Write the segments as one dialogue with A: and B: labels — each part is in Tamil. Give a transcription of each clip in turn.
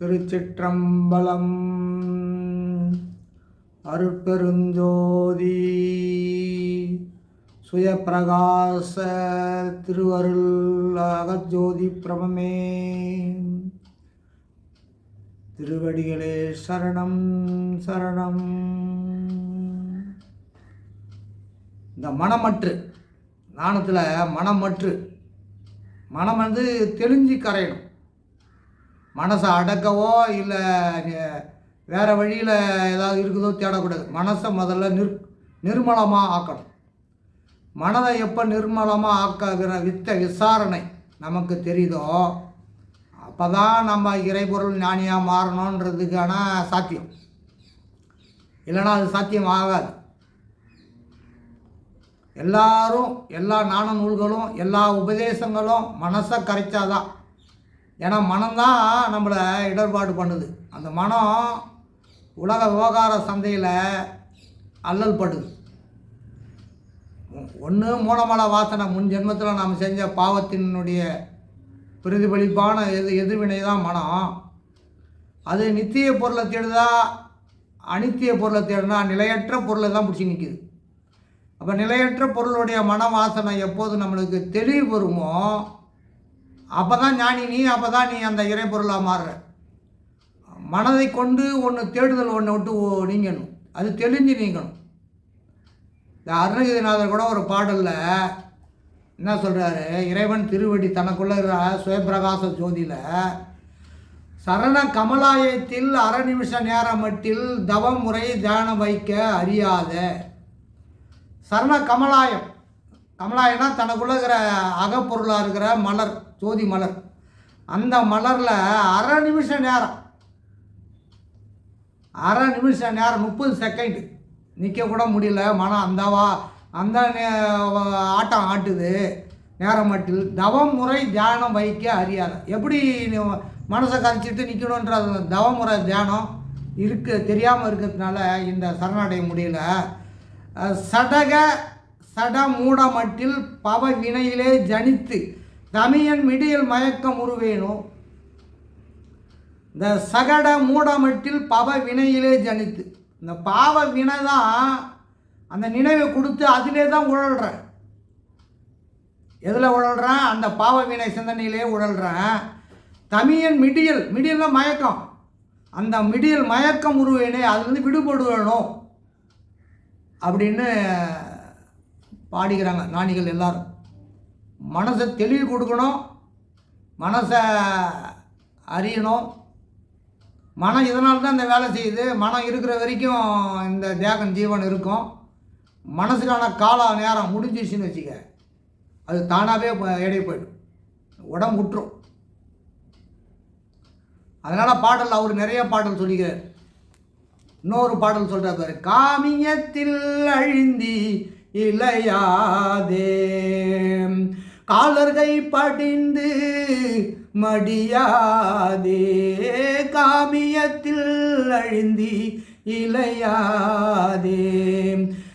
A: திருச்சிற்றம்பலம். அருட்பெருஞ்சோதி. சுயப்பிரகாச திருவருள் அகஜோதி பிரபமே. திருவடிகளே சரணம் சரணம். இந்த மனமற்று நாணத்தில் மனமற்று. மனம் வந்து தெளிஞ்சு கரையணும். மனசை அடக்கவோ இல்லை வேறு வழியில் ஏதாவது இருக்குதோ தேடக்கூடாது. மனசை முதல்ல நிர் நிர்மலமாக ஆக்கணும். மனதை எப்போ நிர்மலமாக ஆக்குகிற வித்த விசாரணை நமக்கு தெரியுதோ அப்போ தான் நம்ம இறைபொருள் ஞானியாக மாறணுன்றதுக்கான சாத்தியம். இல்லைன்னா அது சாத்தியம் ஆகாது. எல்லாரும் எல்லா நாண நூல்களும் எல்லா உபதேசங்களும் மனசை கரைச்சாதான் ஏன்னா மனம்தான் நம்மளை இடர்பாடு பண்ணுது. அந்த மனம் உலக விவகார சந்தையில் அல்லல் படுது. ஒன்று மூலமல வாசனை முன் ஜென்மத்தில் நாம் செஞ்ச பாவத்தினுடைய பிரதிபலிப்பான எது எதிர்வினை தான் மனம். அது நித்திய பொருளை தேடுதா அனித்திய பொருளை தேடுனா நிலையற்ற பொருளை தான் பிடிச்சி நிற்கிது அப்போ நிலையற்ற பொருளுடைய மன வாசனை எப்போது நம்மளுக்கு தெளிவு வருமோ அப்போ தான் ஞானி நீ அப்போ தான் நீ அந்த இறைப்பொருளாக மாறுற. மனதை கொண்டு ஒன்று தேடுதல் ஒன்று விட்டு ஓ- நீங்கணும். அது தெளிஞ்சு நீங்கணும். இந்த அருணகிரிநாதர் கூட ஒரு பாடலில் என்ன சொல்கிறாரு இறைவன் திருவடி தனக்குள்ள இருக்கிற சுயப்பிரகாச ஜோதியில் சரண கமலாயத்தில் அரை நிமிஷ நேரம் மட்டில் தவம் முறை தியானம் வைக்க அறியாத. சரண கமலாயம். கமலாயம்னா தனக்குள்ள இருக்கிற அகப்பொருளாக இருக்கிற மலர். ஜோதி மலர். அந்த மலரில் அரை நிமிஷம் நேரம். அரை நிமிஷம் நேரம் முப்பது செகண்டு நிற்க கூட முடியல. மனம் அந்தவா அந்த நே- ஆட்டம் ஆட்டுது. நேரம் மட்டில் தவம் முறை தியானம் வைக்க அறியாத. எப்படி மனசை கரைச்சிட்டு நிற்கணுன்ற தவமுறை தியானம் இருக்கு தெரியாமல் இருக்கிறதுனால இந்த சரணடைய முடியல. சடக சட மூட மட்டில் பவ வினையிலே ஜனித்து தமியன் மிடியல் மயக்கம் உருவேணும் இந்த சகட மூடமட்டில் பவ வினையிலே ஜனித்து. இந்த பாவ வினை தான் அந்த நினைவை கொடுத்து அதிலே தான் உழல்றேன். எதில் உழல்றேன்? அந்த பாவ வினை சிந்தனையிலே உழல்றேன். தமியன் மிடியல் மிடியல்னா மயக்கம். அந்த மிடியல் மயக்கம் உருவேனே அதுலேருந்து விடுபடுவேணும் அப்படின்னு பாடுகிறாங்க ஞானிகள் எல்லாரும். மனசை தெளிவு கொடுக்கணும் மனசை அறியணும். மனம் இதனால் தான் இந்த வேலை செய்யுது. மனம் இருக்கிற வரைக்கும் இந்த தேகம் ஜீவன் இருக்கும். மனசுக்கான கால நேரம் முடிஞ்சிச்சுன்னு வச்சுக்க அது தானாகவே எடை போயிடும். உடம்பு விட்டுரும் அதனால் பாடல் அவர் நிறைய பாடல் சொல்லிக்கிறார். இன்னொரு பாடல் சொல்கிறார் பாரு. காமியத்தில் அழிந்தி இளையாதே காலர்கை படிந்து மடியாதே காமியத்தில் அழிந்தி இளையாதே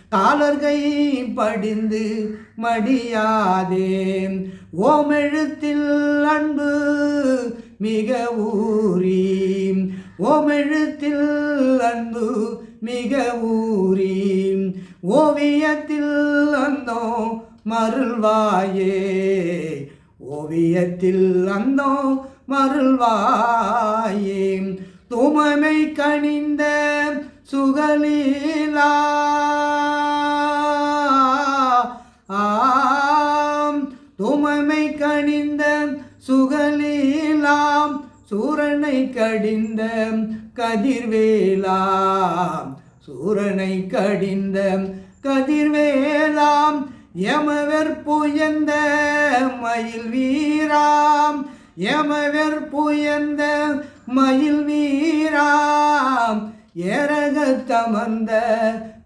A: காலர்கை படிந்து மடியாதே ஓமெழுத்தில் அன்பு மிக ஊறி. ஓமெழுத்தில் அன்பு மிக ஊறி. ஓவியத்தில் அந்தோ மருள்வாயே. ஓவியத்தில் அந்தோ மருள்வாயே. துமமை கணிந்த சுகலீலா. ஆம். துமமை கணிந்த சுகலீலாம். சூரனை கடிந்த கதிர்வேலாம். சூரனை கடிந்த கதிர்வேலாம். யமவர் புயந்த மயில் வீராம்? யமவர் புயந்த மயில் வீராம்? ஏரகத்தமர்ந்த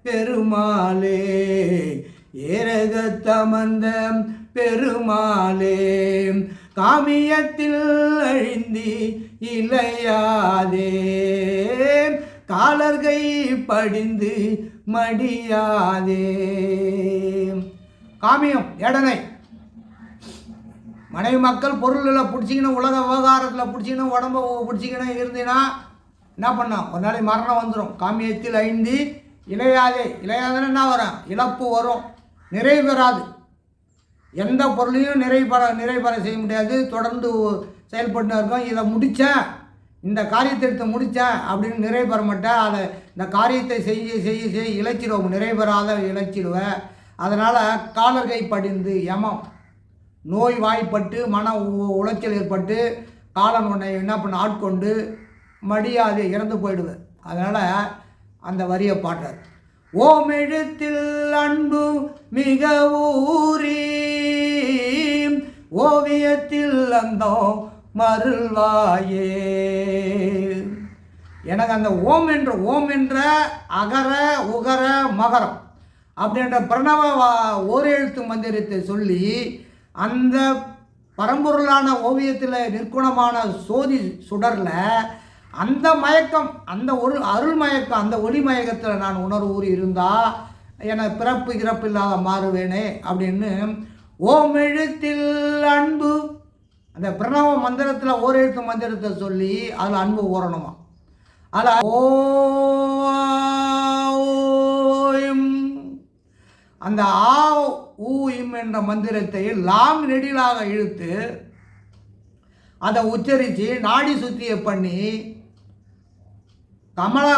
A: பெருமாளே ஏரகத்தமர்ந்த பெருமாளே காமியத்தில் அழிந்தி இளையாதே காலர்கை படிந்து மடியாதே. காமியம் எடனை மனைவி மக்கள் பொருளில் பிடிச்சிக்கணும் உலக விவகாரத்தில் பிடிச்சிக்கணும் உடம்ப பிடிச்சிக்கணும் இருந்தீங்கன்னா என்ன பண்ணோம் ஒரு நாளைக்கு மரணம் வந்துடும் காமியத்தில் ஐந்து இளையாதே இளையாதன்னு என்ன வரும்? இழப்பு வரும். நிறைவு பெறாது. எந்த பொருளையும் நிறைவு பெற செய்ய முடியாது. தொடர்ந்து செயல்பட்டு இருக்கோம். இதை முடித்தேன் இந்த காரியத்தை எடுத்து முடித்தேன் அப்படின்னு நிறைவு பெற மாட்டேன். அதை இந்த காரியத்தை செய்ய செய்ய செய்ய இழைச்சிடுவோம் நிறைவு பெறாத இழைச்சிடுவேன் அதனால் காலர்கை படிந்து யமம். நோய் வாய்ப்பட்டு மன உளைச்சல் ஏற்பட்டு காலன் உன்னை என்ன பண்ண ஆட்கொண்டு மடியாது இறந்து போயிடுவேன் அதனால் அந்த வரியை பாடுறார். ஓம் எழுத்தில் அன்பு மிக ஊரீ ஓவியத்தில் அந்தோ மருள்வாயே. எனக்கு அந்த ஓம் என்ற ஓம் என்ற அகர உகர மகரம் அப்படின்ற பிரணவ வா- ஓரெழுத்து மந்திரத்தை சொல்லி அந்த பரம்பொருளான ஓவியத்தில் நிற்குணமான சோதி சுடரில் அந்த மயக்கம் அந்த ஒரு அருள் மயக்கம் அந்த ஒளி மயக்கத்தில் நான் உணர்வு இருந்தால் என பிறப்பு இறப்பு இல்லாத மாறுவேனே அப்படின்னு ஓம் எழுத்தில் அன்பு அந்த பிரணவ மந்திரத்தில் ஓரெழுத்து மந்திரத்தை சொல்லி அதில் அன்பு ஊறணுமா? அதில் ஓ அந்த ஆ ஊ இம் என்ற மந்திரத்தை லாங் நெடிலாக இழுத்து அதை உச்சரித்து நாடி சுத்தியை பண்ணி கமலா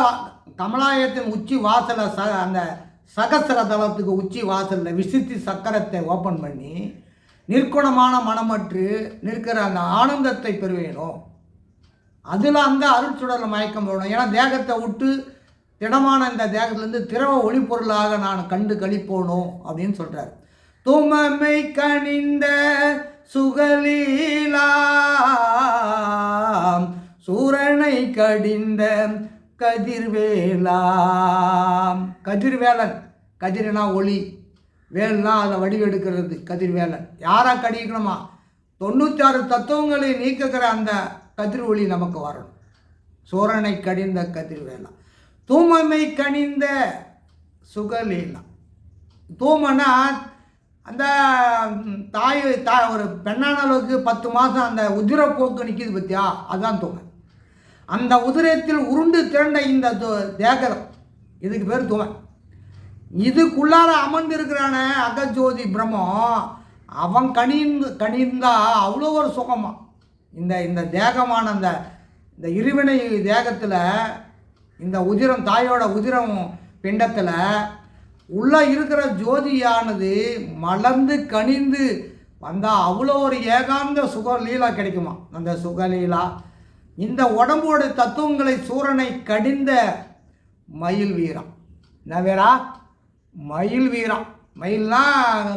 A: கமலாயத்தின் உச்சி வாசலை ச அந்த சகசர தளத்துக்கு உச்சி வாசலில் விசித்தி சக்கரத்தை ஓப்பன் பண்ணி நிற்குணமான மனமற்று நிற்கிற அந்த ஆனந்தத்தை பெறுவேணும் அதில் அந்த அருட்சுடரில் மயக்கம் போடணும். ஏன்னா தேகத்தை விட்டு திடமான இந்த தேகத்திலேருந்து திரவ ஒளிப்பொருளாக நான் கண்டு கழிப்போனோ அப்படின்னு சொல்கிறார் துமமை கணிந்த சுகலீலாம் சூரனை கடிந்த கதிர்வேலாம். கதிர்வேலன் கதிர்னா ஒளி. வேல்னா அதை வடிவெடுக்கிறது கதிர்வேலன். யாராக கடிக்கணுமா? தொண்ணூத்தாறு தத்துவங்களை நீக்குகிற அந்த கதிர் ஒளி நமக்கு வரணும். சூரனை கடிந்த கதிர்வேலா தூமமை கனிந்த சுகலீலா. தூமனா அந்த தாய் தா ஒரு பெண்ணான அளவுக்கு பத்து மாதம் அந்த உதிரப்போக்கு நிற்கிது பத்தியா? அதுதான் தூமை அந்த உதிரத்தில் உருண்டு திரண்ட இந்த தேகரம் இதுக்கு பேர் தூமை இதுக்குள்ளார அமர்ந்திருக்கிறான அகஜோதி பிரம்மம் அவன் கனிந்து கணிந்தா அவ்வளோ ஒரு சுகமாக இந்த இந்த தேகமான அந்த இந்த இருவினை தேகத்தில் இந்த உதிரம் தாயோட உதிரம் பிண்டத்தில் உள்ளே இருக்கிற ஜோதியானது மலர்ந்து கனிந்து வந்தால் அவ்வளோ ஒரு ஏகாந்த சுகலீலா கிடைக்குமா? அந்த சுகலீலா. இந்த உடம்போட தத்துவங்களை சூரனை கடிந்த மயில் வீரம். என்ன வேறா மயில் வீரம். மயில்னா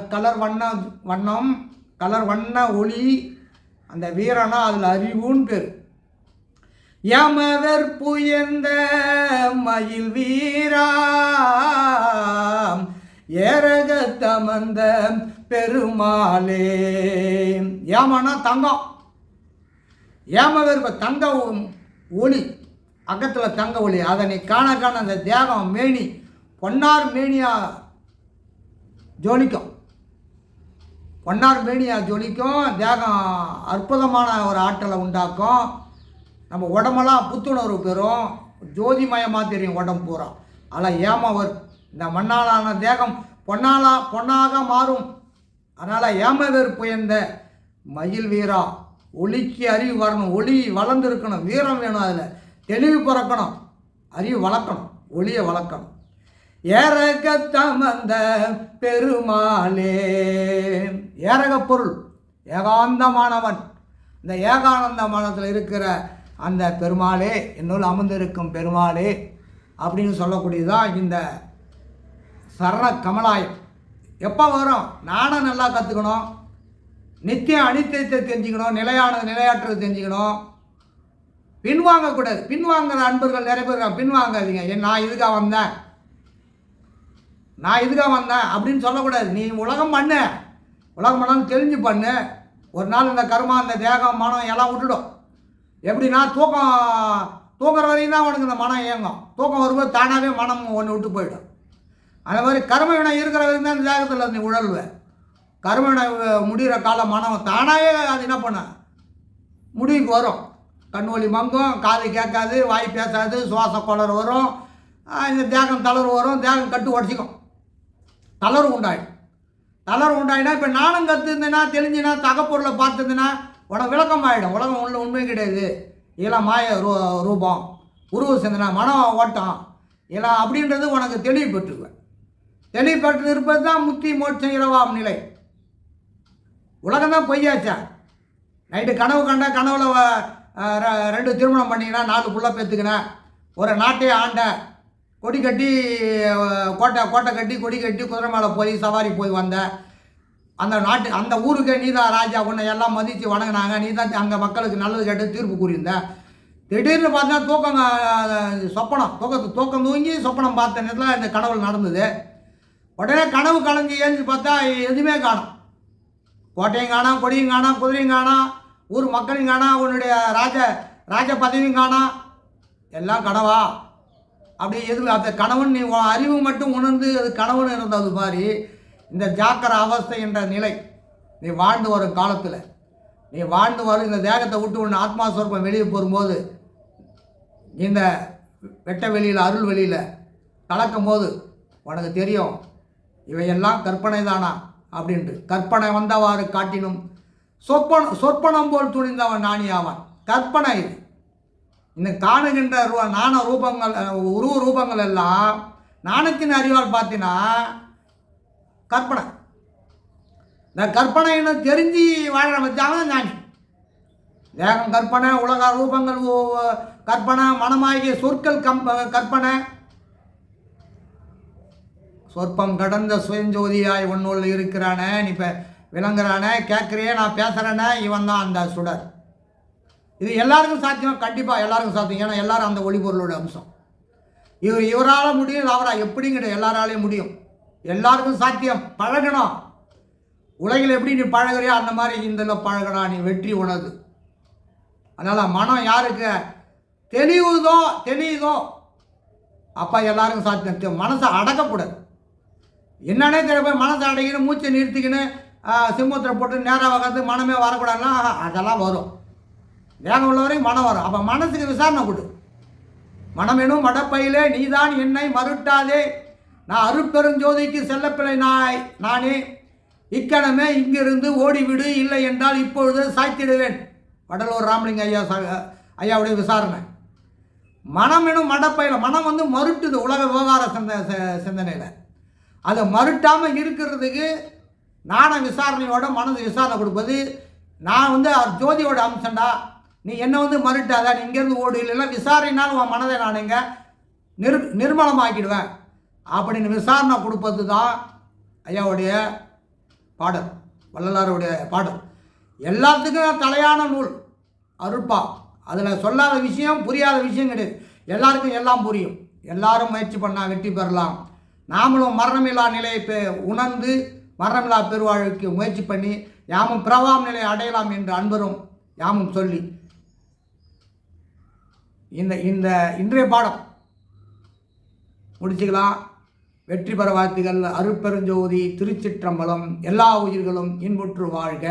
A: கலர் வண்ண வண்ணம் கலர் வண்ண ஒளி. அந்த வீரனா அதில் அறிவுன்னு பேர். யமவர் புயந்த மயில் வீரா ஏரக தமந்த பெருமாளே. ஏமானா தங்கம். ஏமவர் தங்கம் தங்க ஒளி அகத்தில் தங்க ஒளி. அதனை காண காண அந்த தேகம் மேனி பொன்னார் மேனியா ஜோலிக்கும். பொன்னார் மேனியா ஜொலிக்கும் தேகம் அற்புதமான ஒரு ஆற்றலை உண்டாக்கும். நம்ம உடம்பெல்லாம் புத்துணர்வு பெறும். ஜோதிமயமாக தெரியும் உடம்பு பூரா. அதில் ஏமவர் இந்த மண்ணாலான தேகம் பொன்னாலா பொன்னாக மாறும். அதனால் ஏமவர் புயந்த மயில் வீரா ஒளிக்கு அறிவு வரணும் ஒளி வளர்ந்துருக்கணும் வீரம் வேணும் அதில். தெளிவு பிறக்கணும் அறிவு வளர்க்கணும் ஒளியை வளர்க்கணும். ஏரக தமந்த பெருமாளே. ஏரக பொருள் ஏகாந்தமானவன். இந்த ஏகானந்தமானத்தில் இருக்கிற அந்த பெருமாளே என்னுள் அமர்ந்திருக்கும் பெருமாளே அப்படின்னு சொல்லக்கூடியதான் இந்த சரண கமலாயம் எப்போ வரும்? நானும் நல்லா கற்றுக்கணும் நித்தியம் அனித்தியத்தை தெரிஞ்சுக்கணும். நிலையானது நிலையாற்றதை தெரிஞ்சுக்கணும். பின்வாங்கக்கூடாது பின்வாங்குற அன்பர்கள் நிறைய பேர் பின்வாங்காதீங்க ஏன் நான் இதுக்காக வந்தேன்? நான் இதுக்காக வந்தேன்? அப்படின்னு சொல்லக்கூடாது. நீ உலகம் பண்ணு. உலகம் பண்ணாலும் தெரிஞ்சு பண்ணு. ஒரு நாள் இந்த கர்மா இந்த தேகம் மனம் எல்லாம் விட்டுடும். எப்படின்னா தூக்கம் தூங்குற வரையும் தான் உனக்கு இந்த மனம் இயங்கும். தூக்கம் வரும்போது தானாகவே மனம் ஒன்று விட்டு போயிடும். அந்த மாதிரி கர்மவினை இருக்கிற வரைக்கும் தான் இந்த தேகத்தில் நீ உழல்வேன் கர்மவினை முடிகிற காலம் மனம் தானாகவே அது என்ன பண்ண? முடிவுக்கு வரும். கண் வலி மங்கும் காது கேட்காது வாய் பேசாது சுவாச குளர் வரும். இந்த தேகம் தளர்வு வரும் தேகம் கட்டு உடச்சிக்கும். தளர்வு உண்டாயிடும். தளர்வு உண்டாயினா இப்போ நானும் கற்றுருந்தேன்னா தெரிஞ்சுனா தகப்பொருளை பார்த்துருந்தேன்னா உனக்கு விளக்கம் ஆகிடும் உலகம் உள்ள உண்மை கிடையாது. இதெல்லாம் மாய ரூ ரூபம். உருவ சிந்தனை மனம் ஓட்டம். இதெல்லாம் அப்படின்றது உனக்கு தெளிவு பெற்றுக்குவேன் தெளிவு பெற்று இருப்பது தான் முத்தி மோட்சம் இரவாம் நிலை. உலகம் தான் பொய்யாச்சா? நைட்டு கனவு கண்ட கனவுல ரெண்டு திருமணம் பண்ணிக்கினா நாலு புள்ள பெற்றுக்கினேன் ஒரு நாட்டையே ஆண்ட. கொடி கட்டி கோட்டை கோட்டை கட்டி கொடி கட்டி குதிரை மேலே போய் சவாரி போய் வந்தேன் அந்த நாட்டு அந்த ஊருக்கு நீ தான் ராஜா உன்னை எல்லாம் மதித்து வணங்கினாங்க. நீ தான் அங்கே மக்களுக்கு நல்லது கேட்டு தீர்ப்பு கூறியிருந்த. திடீர்னு பார்த்தா தூக்கம் சொப்பனம் தூக்கத்து தூக்கம் தூங்கி சொப்பனம் பார்த்த நேரத்தில் இந்த கனவு நடந்தது. உடனே கனவு கலைஞ்சு ஏஞ்சி பார்த்தா எதுவுமே காணும். கோட்டையும் காணாம் கொடியும் காணாம் குதிரையும் காணாம் ஊர் மக்களையும் காணாம் உன்னுடைய ராஜ ராஜ பதவியும் காணாம். எல்லாம் கனவா? அப்படி எதுவும் அந்த கணவன் நீ அறிவு மட்டும் உணர்ந்து அது கணவன் இருந்தது மாதிரி இந்த ஜாக்கிர அவஸ்தை என்ற நிலை நீ வாழ்ந்து வரும் காலத்தில். நீ வாழ்ந்து வரும் இந்த தேகத்தை விட்டு ஒன்று ஆத்மா சொர்க்கம் வெளியே போகும்போது இந்த வெட்ட வெளியில் அருள் வெளியில் கலக்கும் போது உனக்கு தெரியும் இவையெல்லாம் கற்பனை தானா அப்படின்ட்டு. கற்பனை வந்தவாறு காட்டினும் சொற்பன சொற்பனம் போல் துணிந்தவன் நாணியாவான் கற்பனை இது. இந்த காணுகின்ற ரூ நாண ரூபங்கள் உருவ ரூபங்கள் எல்லாம் நாணத்தின் அறிவால் பார்த்தீங்கன்னா கற்பனை. இந்த கற்பனைன்னு தெரிஞ்சு வாழ வச்சாலும் ஞானி. தேகம் கற்பனை உலக ரூபங்கள் கற்பனை மனமாகிய சொற்கள் கம் கற்பனை. சொற்பம் கடந்த சுயஞ்சோதியாய் உன்னுள் இருக்கிறானே நீ இப்போ விளங்குறானே கேட்குறியே நான் பேசுகிறேனே இவன் தான் அந்த சுடர். இது எல்லாருக்கும் சாத்தியம் கண்டிப்பாக எல்லாருக்கும் சாத்தியம். ஏன்னா எல்லாரும் அந்த ஒளிபொருளோட அம்சம். இவர் இவரால் முடியும் அவரா எப்படிங்கிற எல்லாராலையும் முடியும். எல்லாருக்கும் சாத்தியம். பழகணும். உலகில் எப்படி நீ பழகுறியோ அந்த மாதிரி இந்த பழகடா. நீ வெற்றி உணது அதனால் மனம் யாருக்கு? தெளிவுதோ தெளியுதோ அப்போ எல்லாருக்கும் சாத்தியம். மனசை அடக்கக்கூடாது. என்னன்னே தெரிய போய் மனசை அடைக்கணும் மூச்சை நிறுத்திக்கின்னு சிம்மத்தில் போட்டு நேராக உட்காந்து மனமே வரக்கூடாதுன்னா அதெல்லாம் வரும். வேகம் உள்ளவரையும் மனம் வரும். அப்போ மனசுக்கு விசாரணை கொடு. மனம் எனும் மடப்பையிலே நீதான் என்னை மறுட்டாதே. நான் அருப்பெருஞ்சோதிக்கு செல்லப்பிள்ளை நாய் நானே இக்கணமே இங்கிருந்து ஓடிவிடு இல்லை என்றால் இப்பொழுது சாய்த்திடுவேன். வடலூர் ராமலிங்க ஐயா ஐயாவுடைய விசாரணை. மனம் எனும் மடப்பையில் மனம் வந்து மறுட்டுது உலக விவகார சிந்த சிந்தனையில். அதை மறுட்டாமல் இருக்கிறதுக்கு நாண விசாரணையோட மனது விசாரணை கொடுப்பது நான் வந்து ஜோதியோட அம்சண்டா நீ என்னை வந்து மறுட்டாத நீ இங்கேருந்து ஓடு இல்லைன்னா விசாரணைனாலும் உன் மனதை நான் இங்கே நிர் நிர்மலமாக்கிடுவேன். அப்படின்னு விசாரணை கொடுப்பது தான் ஐயாவுடைய பாடல் வள்ளலாருடைய பாடல். எல்லாத்துக்கும் தலையான நூல் அருட்பா. அதில் சொல்லாத விஷயம் புரியாத விஷயம் கிடையாது. எல்லாருக்கும் எல்லாம் புரியும். எல்லாரும் முயற்சி பண்ணால் வெற்றி பெறலாம். நாமளும் மரணமில்லா நிலையை பெ உணர்ந்து மரணமில்லா பெருவாழ்வுக்கு முயற்சி பண்ணி யாமும் பிரவாம் நிலையை அடையலாம் என்று அன்பரும் யாமும் சொல்லி. இந்த இந்த இன்றைய பாடம் முடிச்சுக்கலாம். வெற்றி பெற வாழ்த்துகள். அருட்பெருஞ்சோதி திருச்சிற்றம்பலம் எல்லா உயிர்களும் இன்புற்று வாழ்க.